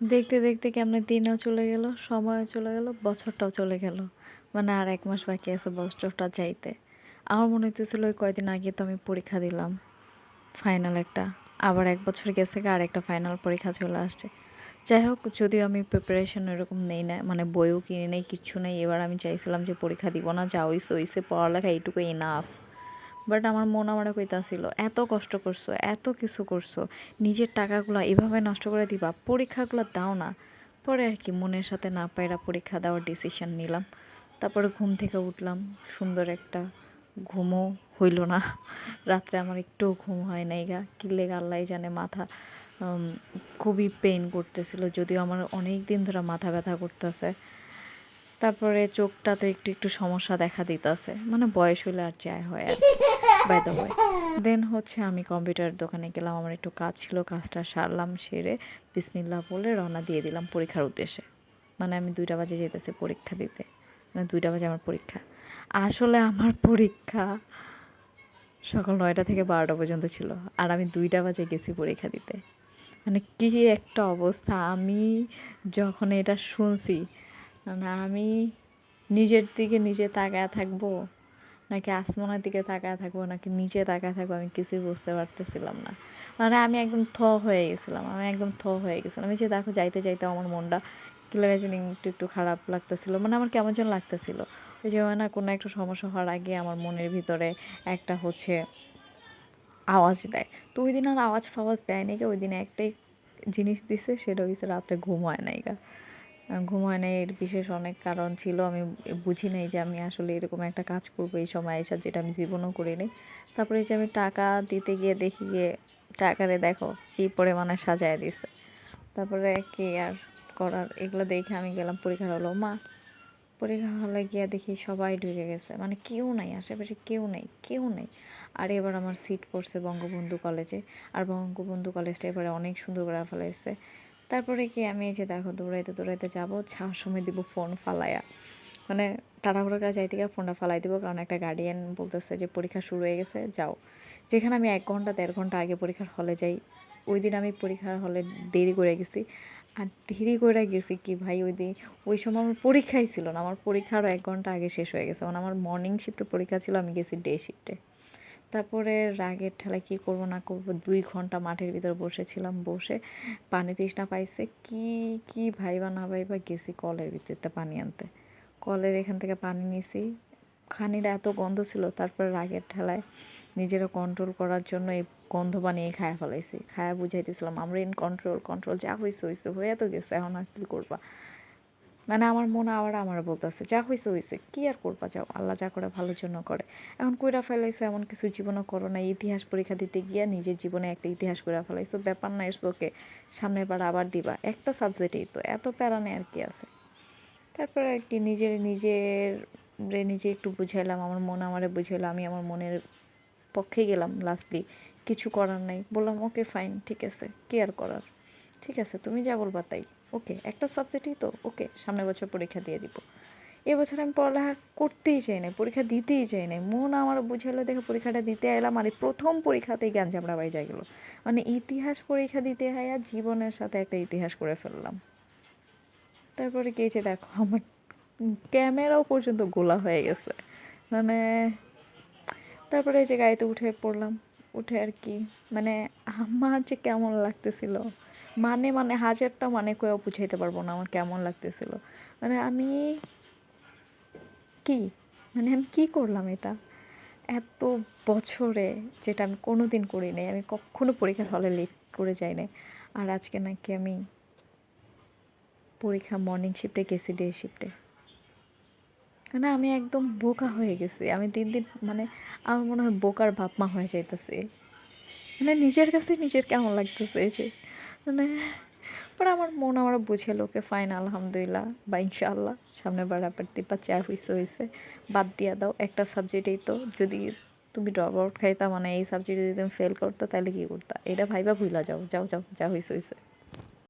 দেখতে দেখতে কেমনে দিনও চলে গেল, সময়ও চলে গেল, বছরটাও চলে গেল। মানে আর এক মাস বাকি আছে বছরটা যাইতে। আমার মনে হইতেছিল ওই কয়দিন আগে তো আমি পরীক্ষা দিলাম ফাইনাল একটা। আবার এক বছর গেছে আর একটা ফাইনাল পরীক্ষা চলে আসছে। যাই হোক, যদিও আমি প্রিপারেশন এরকম নেই না মানে বইও কিনে নেই কিচ্ছু নেই, এবার আমি চাইছিলাম যে পরীক্ষা দিব না, যা হইছে হইছে, পড়ালেখা এইটুকু ইনাফ বাট আমার মন আমার কইতাছিল, এত কষ্ট করছ, এত কিছু করছ, নিজের টাকাগুলো এভাবে নষ্ট করে দিবা, পরীক্ষাগুলো দাও না। পরে আর কি মনের সাথে না পায়রা পরীক্ষা দেওয়ার ডিসিশন নিলাম। তারপরে ঘুম থেকে উঠলাম, সুন্দর একটা ঘুমও হইল না। রাত্রে আমার একটুও ঘুম হয় নাই গা কিল্লে আল্লাহ জানে মাথা খুবই পেন করতেছিল, যদিও আমার অনেক দিন ধরে মাথা ব্যথা করতেছে। তারপরে চোখটা তো একটু একটু সমস্যা দেখা দিতেছে। মানে বয়স হলে আর যাই হয় আর বাই দ্য ওয়ে দেন হচ্ছে আমি কম্পিউটার দোকানে গেলাম, আমার একটু কাজ ছিল, কাজটা সারলাম, সেরে বিসমিল্লা বলে রওনা দিয়ে দিলাম পরীক্ষার উদ্দেশ্যে। মানে আমি দুইটা বাজে যেতেছি পরীক্ষা দিতে। মানে দুইটা বাজে আমার পরীক্ষা। আসলে আমার পরীক্ষা সকাল নয়টা থেকে বারোটা পর্যন্ত ছিল, আর আমি দুইটা বাজে গেছি পরীক্ষা দিতে। মানে কী একটা অবস্থা। আমি যখন এটা শুনছি মানে আমি নিজের দিকে নিজে তাকায় থাকব? নাকি আসমানের দিকে তাকায় থাকব? নাকি নিচে তাকায় থাকব? আমি কিছুই বুঝতে পারতেছিলাম না। মানে আমি একদম থ হয়ে গেছিলাম, আমি একদম থ হয়ে গেছিলাম। আমি যে দেখো যাইতে যাইতে আমার মনটা কী লাগে যেন একটু একটু খারাপ লাগতেছিল। মানে আমার কেমন যেন লাগতেছিল। ওই যে না, কোনো একটা সমস্যা হওয়ার আগে আমার মনের ভিতরে একটা হচ্ছে আওয়াজ দেয়। তো ওই দিন আর আওয়াজ ফাওয়াজ দেয় নাকি ওই দিন একটাই জিনিস দিছে, সেটা হচ্ছে রাত্রে ঘুম হয় নাই গা। ঘুম হয় নাই এর বিশেষ অনেক কারণ ছিল। আমি বুঝি নাই যে আমি আসলে এরকম একটা কাজ করব এই সময় এসে যেটা আমি জীবনেও করিনি। তারপরে যে আমি টাকা দিতে গিয়ে দেখি গিয়ে টাকারে দেখো কী পরিমাণে সাজায় দিছে। তারপরে কি আর করার? এগুলো দেখে আমি গেলাম, পরীক্ষা হলো। মা, পরীক্ষা হলে গিয়ে দেখি সবাই ঢুকে গেছে। মানে কেউ নাই, আশেপাশে কেউ নেই কেউ নেই। আর এবার আমার সিট পড়ছে বঙ্গবন্ধু কলেজে আর বঙ্গবন্ধু কলেজটা এবারে অনেক সুন্দর করে ফেলাইছে। তারপরে কি আমি এই যে দেখো দৌড়াইতে দৌড়াইতে যাব ছাওয়ার সময় দিব ফোন ফালাইয়া। মানে তাড়াহুড়ো করে যাইতে গিয়ে ফোনটা ফালাই দিব, কারণ একটা গার্ডিয়ান বলতেছে যে পরীক্ষা শুরু হয়ে গেছে, যাও। যেখানে আমি এক ঘণ্টা, দেড় ঘণ্টা আগে পরীক্ষার হলে যাই। ওই দিন আমি পরীক্ষার হলে দেরি করে গেছি। আর দেরি করে গেছি কি ভাই, ওই দিন, ওই সময় আমার পরীক্ষাই ছিল না। আমার পরীক্ষা আরও এক ঘণ্টা আগে শেষ হয়ে গেছে। মানে আমার মর্নিং শিফটে পরীক্ষা ছিল, আমি গেছি ডে শিফটে তারপরে রাগের ঠেলায় কী করব না করব, দুই ঘণ্টা মাঠের ভিতর বসেছিলাম, বসে পানি তৃষ্ণা পাইছে। কি কি ভাইবা না ভাইবা গেছি কলের ভিতরতে পানি আনতে। কলের এখান থেকে পানি নিছি। খানিটা এত গন্ধ ছিল, তারপরে রাগের ঠেলায় নিজেরা কন্ট্রোল করার জন্য এই গন্ধ বানিয়ে খায়া ফেলাইছি। খায়া বুঝাইতেছিলাম, আমরা ইন কন্ট্রোল কন্ট্রোল যা হয়েছে হয়েছে হয়ে তো গেছে, এখন আর কী করবা? মানে আমার মন আবার আমার বলতেছে, যা হয়েছে হয়েছে কী আর করবা? যাও, আল্লাহ যা করে ভালোর জন্য করে। এখন কইরা ফেলাইছো, এমন কিছু জীবনও করো না ইতিহাস পরীক্ষা দিতে গিয়া নিজের জীবনে একটা ইতিহাস করে ফেলাইছো। ব্যাপার না এসো ওকে সামনের বার আবার দিবা। একটা সাবজেক্টেই তো, এত প্যারা নেই আর কি আছে। তারপরে আর কি নিজের নিজের রে নিজে একটু বুঝাইলাম, আমার মন আমারে বুঝাইলাম আমি আমার মনের পক্ষে গেলাম লাস্টলি কিছু করার নাই। বললাম, ওকে ফাইন ঠিক আছে, কি আর করার? ঠিক আছে, তুমি যা বলবা তাই। ওকে, একটা সাবজেক্টই তো, ওকে, সামনের বছর পরীক্ষা দিয়ে দিব। এবছর আমি পড়ালেখা করতেই চাই নাই, পরীক্ষা দিতেই চাই নাই। মন আমার বুঝালো, দেখে পরীক্ষাটা দিতে এলাম, আর প্রথম পরীক্ষাতেই জ্ঞান চাপড়া বাই যাই গেলো। মানে ইতিহাস পরীক্ষা দিতে হয় আর জীবনের সাথে একটা ইতিহাস করে ফেললাম। তারপরে যে দেখো, আমার ক্যামেরাও পর্যন্ত গোলা হয়ে গেছে। মানে তারপরে এই যে গাড়িতে উঠে পড়লাম, উঠে আর কি মানে আমার যে কেমন লাগতেছিল মানে মানে হাজারটা মানে কেউ বুঝাইতে পারব না আমার কেমন লাগতেছিল। মানে আমি কি? মানে আমি কি করলাম এটা? এত বছরে যেটা আমি কোনো দিন করি নাই, আমি কখনো পরীক্ষার হলে লেট করে যাই নাই। আর আজকে নাকি আমি পরীক্ষা মর্নিং শিফটে গেছি ডে শিফটে মানে আমি একদম বোকা হয়ে গেছি। আমি দিন দিন মানে আমার মনে হয় বোকার ভাবমা হয়ে যাইতেছে। মানে নিজের কাছে নিজের কেমন লাগতেছে যে। মানে পরে আমার মন আমার বুঝে লোকে ফাইন আলহামদুলিল্লাহ, বা ইনশাআল্লাহ, সামনে বাড়াবার দিবা চার হয়েছে হয়েছে বাদ দিয়া দাও, একটা সাবজেক্টেই তো, যদি তুমি ড্রপ আউট খাইতা মানে এই সাবজেক্টে যদি তুমি ফেল করতো তাহলে কী করতা? এটা ভাইবা ভুলা যাও যাও যাও, যা হইছে হয়েছে